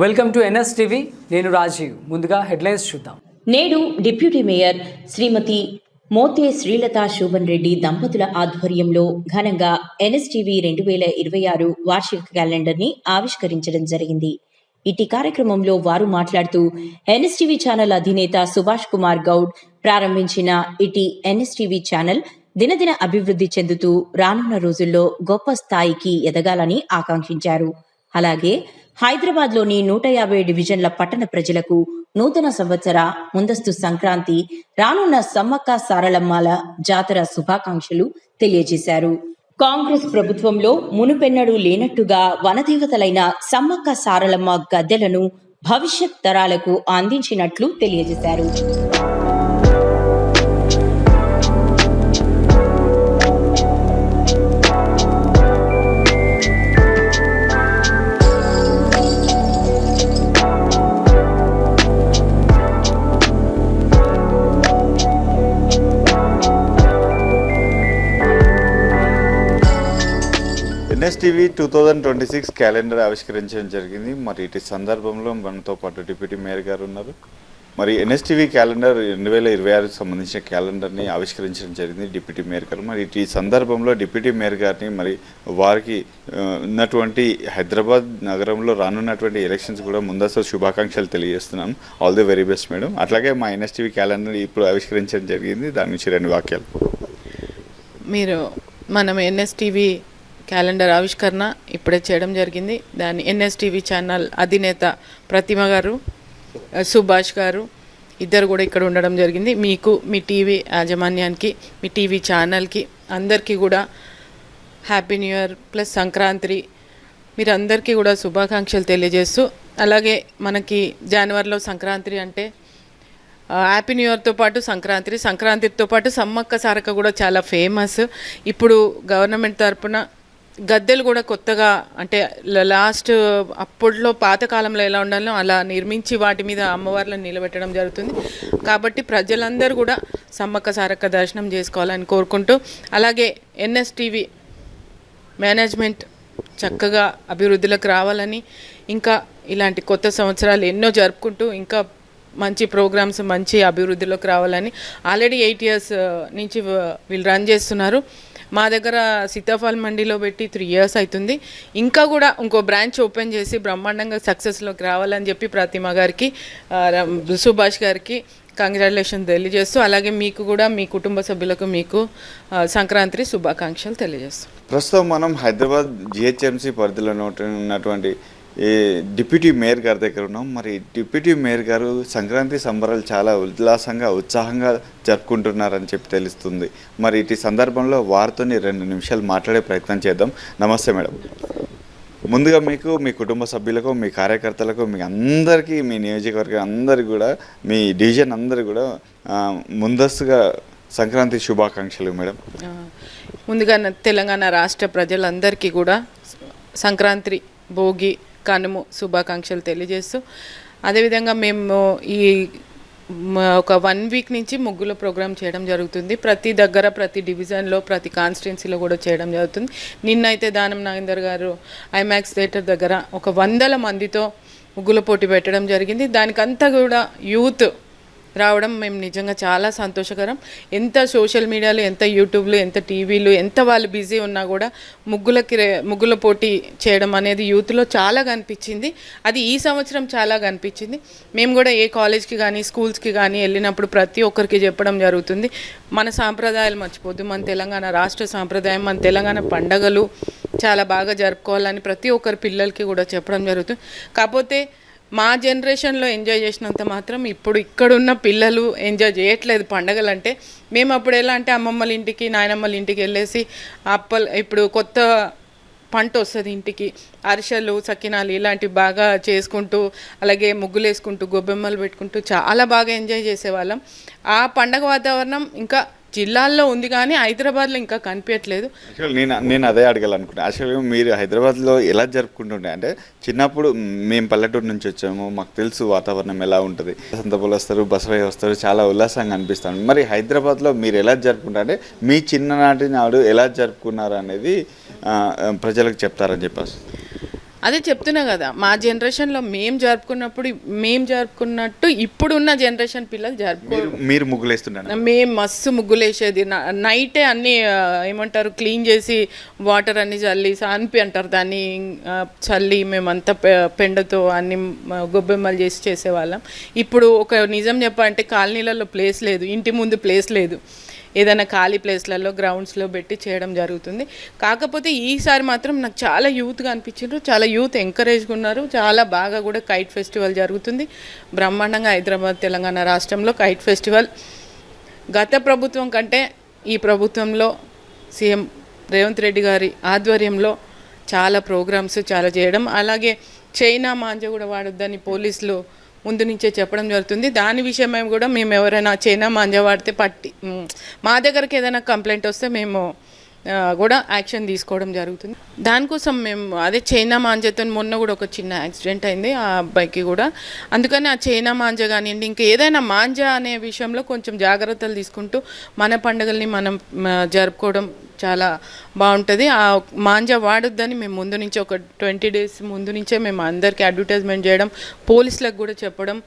Welcome to NS TV నేను రాజీవ్. ముందుగా headlines చూద్దాం. నేడు డిప్యూటీ మేయర్ శ్రీమతి మోతే శ్రీలత శోభన్ రెడ్డి దంపతుల ఆధ్వర్యంలో ఘనంగా ఎన్ఎస్టీవీ రెండు వేల ఇరవై ఆరు వార్షిక క్యాలెండర్ని ఆవిష్కరించడం జరిగింది. ఇటీ కార్యక్రమంలో వారు మాట్లాడుతూ ఎన్ఎస్టీవీ ఛానల్ అధినేత సుభాష్ కుమార్ గౌడ్ ప్రారంభించిన ఇటీ ఎన్ఎస్టీవీ ఛానల్ దినదిన అభివృద్ధి చెందుతూ రానున్న రోజుల్లో గొప్ప స్థాయికి ఎదగాలని ఆకాంక్షించారు. అలాగే హైదరాబాద్లోని నూట యాభై డివిజన్ల పట్టణ ప్రజలకు నూతన సంవత్సర ముందస్తు సంక్రాంతి రానున్న సమ్మక్క సారలమ్మాల జాతర శుభాకాంక్షలు తెలియజేశారు. కాంగ్రెస్ ప్రభుత్వంలో మునుపెన్నడూ లేనట్టుగా వనదేవతలైన సమ్మక్క సారలమ్మ గద్దెలను భవిష్యత్ తరాలకు అందించినట్లు తెలియజేశారు. NSTV two thousand twenty six calendar ఆవిష్కరించడం జరిగింది. మరి ఇటు సందర్భంలో మనతో పాటు డిప్యూటీ మేయర్ గారు ఉన్నారు. మరి ఎన్ఎస్టీవీ క్యాలెండర్ రెండు వేల ఇరవై ఆరుకు సంబంధించిన క్యాలెండర్ని ఆవిష్కరించడం జరిగింది డిప్యూటీ మేయర్ గారు. మరి ఈ సందర్భంలో డిప్యూటీ మేయర్ గారిని మరి వారికి ఉన్నటువంటి హైదరాబాద్ నగరంలో రానున్నటువంటి ఎలక్షన్స్ కూడా ముందస్తు శుభాకాంక్షలు తెలియజేస్తున్నాను. All the very best madam అట్లాగే మా ఎన్ఎస్టీవీ క్యాలెండర్ ఇప్పుడు ఆవిష్కరించడం జరిగింది. దాని నుంచి రెండు వాక్యాలు. మీరు మనం ఎన్ఎస్టీవీ క్యాలెండర్ ఆవిష్కరణ ఇప్పుడే చేయడం జరిగింది. దాని ఎన్ఎస్టీవీ ఛానల్ అధినేత ప్రతిమ గారు సుభాష్ గారు ఇద్దరు కూడా ఇక్కడ ఉండడం జరిగింది. మీకు మీ టీవీ యాజమాన్యానికి మీ టీవీ ఛానల్కి అందరికీ కూడా happy new year plus Sankranti. మీరందరికీ కూడా శుభాకాంక్షలు తెలియజేస్తూ అలాగే మనకి జనవరిలో సంక్రాంతి అంటే హ్యాపీ న్యూ ఇయర్తో పాటు సంక్రాంతి సంక్రాంతితో పాటు సమ్మక్క సారక కూడా చాలా ఫేమస్. ఇప్పుడు గవర్నమెంట్ తరపున గద్దెలు కూడా కొత్తగా అంటే లాస్ట్ అప్పట్లో పాతకాలంలో ఎలా ఉండాలో అలా నిర్మించి వాటి మీద అమ్మవార్లను నిలబెట్టడం జరుగుతుంది. కాబట్టి ప్రజలందరూ కూడా సమ్మక్క సారక్క దర్శనం చేసుకోవాలని కోరుకుంటూ అలాగే ఎన్ఎస్టీవీ మేనేజ్మెంట్ చక్కగా అభివృద్ధిలోకి రావాలని ఇంకా ఇలాంటి కొత్త సంవత్సరాలు ఎన్నో జరుపుకుంటూ ఇంకా మంచి ప్రోగ్రామ్స్ మంచి అభివృద్ధిలోకి రావాలని ఆల్రెడీ ఎయిట్ ఇయర్స్ నుంచి వీళ్ళు రన్ చేస్తున్నారు. మా దగ్గర సీతాఫల్ మండిలో పెట్టి త్రీ ఇయర్స్ అవుతుంది ఇంకా కూడా ఇంకో బ్రాంచ్ ఓపెన్ చేసి బ్రహ్మాండంగా సక్సెస్లోకి రావాలని చెప్పి ప్రతిమ గారికి రం- సుభాష్ గారికి కంగ్రాచులేషన్ తెలియజేస్తూ అలాగే మీకు కూడా మీ కుటుంబ సభ్యులకు మీకు సంక్రాంతి శుభాకాంక్షలు తెలియజేస్తాం. ప్రస్తుతం మనం హైదరాబాద్ జిహెచ్ఎంసీ పరిధిలో ఉన్నటువంటి ఈ డిప్యూటీ మేయర్ గారి దగ్గర ఉన్నాం. మరి డిప్యూటీ మేయర్ గారు సంక్రాంతి సంబరాలు చాలా ఉల్లాసంగా ఉత్సాహంగా జరుపుకుంటున్నారని చెప్పి తెలుస్తుంది. మరి ఇటు సందర్భంలో వారితోని రెండు నిమిషాలు మాట్లాడే ప్రయత్నం చేద్దాం. నమస్తే మేడం. ముందుగా మీకు మీ కుటుంబ సభ్యులకు మీ కార్యకర్తలకు మీ అందరికీ మీ నియోజకవర్గం అందరికి కూడా మీ డివిజన్ అందరు కూడా ముందస్తుగా సంక్రాంతి శుభాకాంక్షలు మేడం. ముందుగా తెలంగాణ రాష్ట్ర ప్రజలందరికీ కూడా సంక్రాంతి భోగి కనుము శుభాకాంక్షలు తెలియజేస్తూ అదేవిధంగా మేము ఈ ఒక వన్ వీక్ నుంచి ముగ్గుల ప్రోగ్రామ్ చేయడం జరుగుతుంది. ప్రతి దగ్గర ప్రతి డివిజన్లో ప్రతి కాన్స్టిట్యున్సీలో కూడా చేయడం జరుగుతుంది. నిన్నైతే దానం నాగేందర్ గారు ఐమాక్స్ థియేటర్ దగ్గర ఒక వందల మందితో ముగ్గుల పోటీ పెట్టడం జరిగింది. దానికంతా కూడా యూత్ రావడం మేము నిజంగా చాలా సంతోషకరం. ఎంత సోషల్ మీడియాలో ఎంత యూట్యూబ్లో ఎంత టీవీలు ఎంత వాళ్ళు బిజీ ఉన్నా కూడా ముగ్గులకి ముగ్గుల పోటీ చేయడం అనేది యూత్లో చాలా కనిపించింది. అది ఈ సంవత్సరం చాలా కనిపించింది. మేము కూడా ఏ కాలేజ్కి కానీ స్కూల్స్కి కానీ వెళ్ళినప్పుడు ప్రతి ఒక్కరికి చెప్పడం జరుగుతుంది. మన సాంప్రదాయాలు మర్చిపోద్దు. మన తెలంగాణ రాష్ట్ర సాంప్రదాయం మన తెలంగాణ పండగలు చాలా బాగా జరుపుకోవాలని ప్రతి ఒక్కరి పిల్లలకి కూడా చెప్పడం జరుగుతుంది. కాకపోతే మా జనరేషన్లో ఎంజాయ్ చేసినంత మాత్రం ఇప్పుడు ఇక్కడున్న పిల్లలు ఎంజాయ్ చేయట్లేదు పండగలు అంటే మేము అప్పుడు ఎలా అంటే అమ్మమ్మల ఇంటికి నాయనమ్మల ఇంటికి వెళ్ళేసి అప్పలు ఇప్పుడు కొత్త పంట వస్తుంది ఇంటికి. అరిసెలు సకినాలు ఇలాంటివి బాగా చేసుకుంటూ అలాగే ముగ్గులు వేసుకుంటూ గొబ్బెమ్మలు పెట్టుకుంటూ చాలా బాగా ఎంజాయ్ చేసేవాళ్ళం. ఆ పండగ వాతావరణం ఇంకా జిల్లాల్లో ఉంది కానీ హైదరాబాద్లో ఇంకా కనిపించట్లేదు. యాక్చువల్ నేను నేను అదే అడగాలనుకున్నాను యాక్చువల్గా మీరు హైదరాబాద్లో ఎలా జరుపుకుంటుండే? అంటే చిన్నప్పుడు మేము పల్లెటూరు నుంచి వచ్చాము. మాకు తెలుసు వాతావరణం ఎలా ఉంటుంది. సంతపులు వస్తారు బసవయ్య వస్తారు చాలా ఉల్లాసంగా అనిపిస్తాను. మరి హైదరాబాద్లో మీరు ఎలా జరుపుకుంటారు? అంటే మీ చిన్ననాటి నాడు ఎలా జరుపుకున్నారు అనేది ప్రజలకు చెప్తారని చెప్పేసి. అదే చెప్తున్నా కదా మా జనరేషన్లో మేము జరుపుకున్నప్పుడు మేము జరుపుకున్నట్టు ఇప్పుడున్న జనరేషన్ పిల్లలు జరుపుకో మీరు ముగ్గులేస్తున్నాను మేము మస్తు ముగ్గులు వేసేది నా- నైటే అన్ని ఏమంటారు క్లీన్ చేసి వాటర్ అన్ని చల్లి సాన్పి అంటారు దాన్ని చల్లి మేమంతా పెండతో అన్ని గొబ్బెమ్మలు చేసి చేసేవాళ్ళం. ఇప్పుడు ఒక నిజం చెప్పాలంటే కాలనీలలో ప్లేస్ లేదు ఇంటి ముందు ప్లేస్ లేదు. ఏదైనా ఖాళీ ప్లేస్లలో గ్రౌండ్స్లో పెట్టి చేయడం జరుగుతుంది. కాకపోతే ఈసారి మాత్రం నాకు చాలా యూత్గా అనిపించారు చాలా యూత్ ఎంకరేజ్గా ఉన్నారు. చాలా బాగా కూడా కైట్ ఫెస్టివల్ జరుగుతుంది. బ్రహ్మాండంగా హైదరాబాద్ తెలంగాణ రాష్ట్రంలో కైట్ ఫెస్టివల్. గత ప్రభుత్వం కంటే ఈ ప్రభుత్వంలో సీఎం రేవంత్ రెడ్డి గారి ఆధ్వర్యంలో చాలా ప్రోగ్రామ్స్ చాలా చేయడం. అలాగే చైనా మాంజ కూడా వాడొద్దని పోలీసులు ముందు నుంచే చెప్పడం జరుగుతుంది. దాని విషయమై కూడా మేము ఎవరైనా చైనా మాంజ వాడితే పట్టి మా దగ్గరికి ఏదైనా కంప్లైంట్ వస్తే మేము కూడా యాక్షన్ తీసుకోవడం జరుగుతుంది. దానికోసం మేము అదే చైనా మాంజతో మొన్న కూడా ఒక చిన్న యాక్సిడెంట్ అయింది ఆ అబ్బాయికి కూడా. అందుకని ఆ చైనా మాంజ కానివ్వండి ఇంకా ఏదైనా మాంజ అనే విషయంలో కొంచెం జాగ్రత్తలు తీసుకుంటూ మన పండుగల్ని మనం జరుపుకోవడం చాలా బాగుంటుంది. ఆ మాంజా వాడొద్దని మేము ముందు నుంచి ఒక ట్వంటీ డేస్ ముందు నుంచే మేము అందరికీ అడ్వర్టైజ్మెంట్ చేయడం పోలీసులకు కూడా చెప్పడం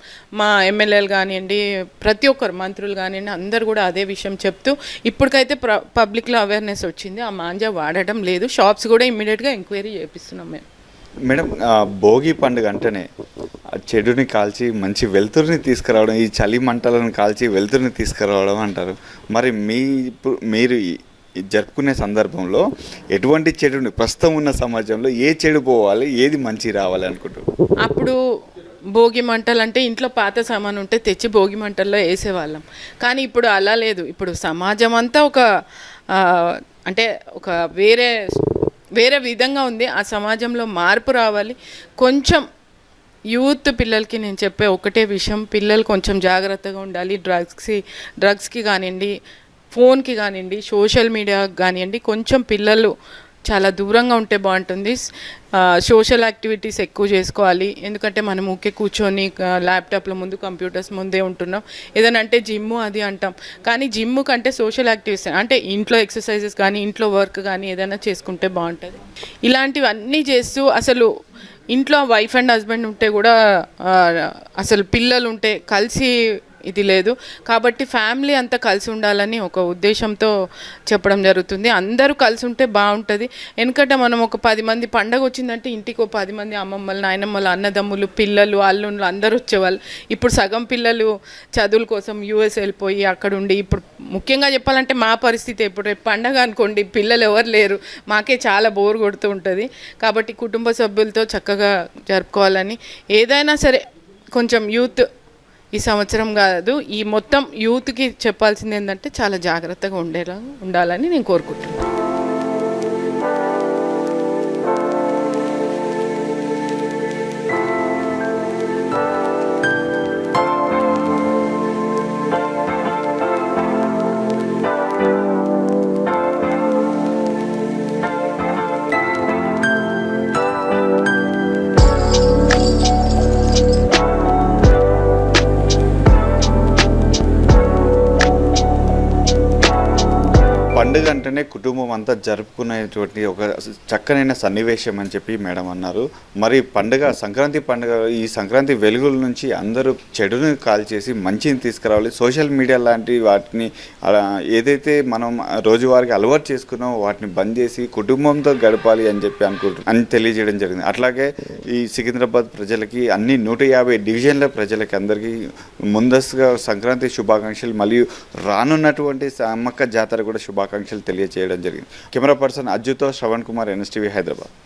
మా ఎమ్మెల్యేలు కానివ్వండి ప్రతి ఒక్కరు మంత్రులు కానివ్వండి అందరు కూడా అదే విషయం చెప్తూ ఇప్పటికైతే ప్ర పబ్లిక్లో అవేర్నెస్ వచ్చింది. ఆ మాంజా వాడడం లేదు. షాప్స్ కూడా ఇమ్మీడియట్గా ఎంక్వైరీ చేపిస్తున్నాం మేము. మేడం భోగి పండుగ అంటేనే ఆ చెడుని కాల్చి మంచి వెలుతురుని తీసుకురావడం ఈ చలి మంటలను కాల్చి వెలుతురుని తీసుకురావడం అంటారు. మరి మీ ఇప్పుడు మీరు జరుపుకునే సందర్భంలో ఎటువంటి చెడు ప్రస్తుతం ఉన్న సమాజంలో ఏ చెడు పోవాలి ఏది మంచి రావాలి అనుకుంటున్నాం అప్పుడు భోగి మంటలు అంటే ఇంట్లో పాత సామాన్ ఉంటే తెచ్చి భోగి మంటల్లో వేసేవాళ్ళం. కానీ ఇప్పుడు అలా లేదు. ఇప్పుడు సమాజం అంతా ఒక అంటే ఒక వేరే వేరే విధంగా ఉంది. ఆ సమాజంలో మార్పు రావాలి. కొంచెం యూత్ పిల్లలకి నేను చెప్పే ఒకటే విషయం. పిల్లలు కొంచెం జాగ్రత్తగా ఉండాలి. డ్రగ్స్కి డ్రగ్స్కి కానివ్వండి ఫోన్కి కానివ్వండి సోషల్ మీడియా కానివ్వండి కొంచెం పిల్లలు చాలా దూరంగా ఉంటే బాగుంటుంది. సోషల్ యాక్టివిటీస్ ఎక్కువ చేసుకోవాలి. ఎందుకంటే మనం ఊకే కూర్చొని ల్యాప్టాప్ల ముందు కంప్యూటర్స్ ముందే ఉంటున్నాం. ఏదైనా అంటే జిమ్ అది అంటాం. కానీ జిమ్ కంటే సోషల్ యాక్టివిటీస్ అంటే ఇంట్లో ఎక్సర్సైజెస్ కానీ ఇంట్లో వర్క్ కానీ ఏదైనా చేసుకుంటే బాగుంటుంది. ఇలాంటివన్నీ చేస్తూ అసలు ఇంట్లో వైఫ్ అండ్ హస్బెండ్ ఉంటే కూడా అసలు పిల్లలు ఉంటే కలిసి ఇది లేదు. కాబట్టి ఫ్యామిలీ అంతా కలిసి ఉండాలని ఒక ఉద్దేశంతో చెప్పడం జరుగుతుంది. అందరూ కలిసి ఉంటే బాగుంటుంది. ఎందుకంటే మనం ఒక పది మంది పండగ వచ్చిందంటే ఇంటికి ఒక పది మంది అమ్మమ్మలు నాయనమ్మలు అన్నదమ్ములు పిల్లలు అల్లుళ్ళు అందరూ వచ్చేవాళ్ళు. ఇప్పుడు సగం పిల్లలు చదువుల కోసం యూఎస్ వెళ్ళిపోయి అక్కడ ఉండి ఇప్పుడు ముఖ్యంగా చెప్పాలంటే మా పరిస్థితి ఇప్పుడు రేపు పండగ అనుకోండి పిల్లలు ఎవరు లేరు. మాకే చాలా బోర్ కొడుతూ ఉంటుంది. కాబట్టి కుటుంబ సభ్యులతో చక్కగా జరుపుకోవాలని. ఏదైనా సరే కొంచెం యూత్ ఈ సంవత్సరం కాదు ఈ మొత్తం యూత్కి చెప్పాల్సింది ఏంటంటే చాలా జాగ్రత్తగా ఉండేలా ఉండాలని నేను కోరుకుంటున్నాను పండుగ అంటేనే కుటుంబం అంతా జరుపుకునేటువంటి ఒక చక్కనైన సన్నివేశం అని చెప్పి మేడం అన్నారు. మరి పండుగ సంక్రాంతి పండుగ ఈ సంక్రాంతి వెలుగుల నుంచి అందరూ చెడుని కాల్చేసి మంచిని తీసుకురావాలి. సోషల్ మీడియా లాంటి వాటిని ఏదైతే మనం రోజువారికి అలవాటు చేసుకున్నామో వాటిని బంద్ చేసి కుటుంబంతో గడపాలి అని చెప్పి అనుకుంటున్నాం అని తెలియజేయడం జరిగింది. అట్లాగే ఈ సికింద్రాబాద్ ప్రజలకి అన్ని నూట యాభై డివిజన్ల ప్రజలకి అందరికీ ముందస్తుగా సంక్రాంతి శుభాకాంక్షలు. మరియు రానున్నటువంటి సమ్మక్క జాతర కూడా శుభాకాంక్షలు తెలియజేయడం జరిగింది. కెమెరా పర్సన్ అజ్జుతో శ్రవణ్ కుమార్ ఎన్ఎస్టీవీ హైదరాబాద్.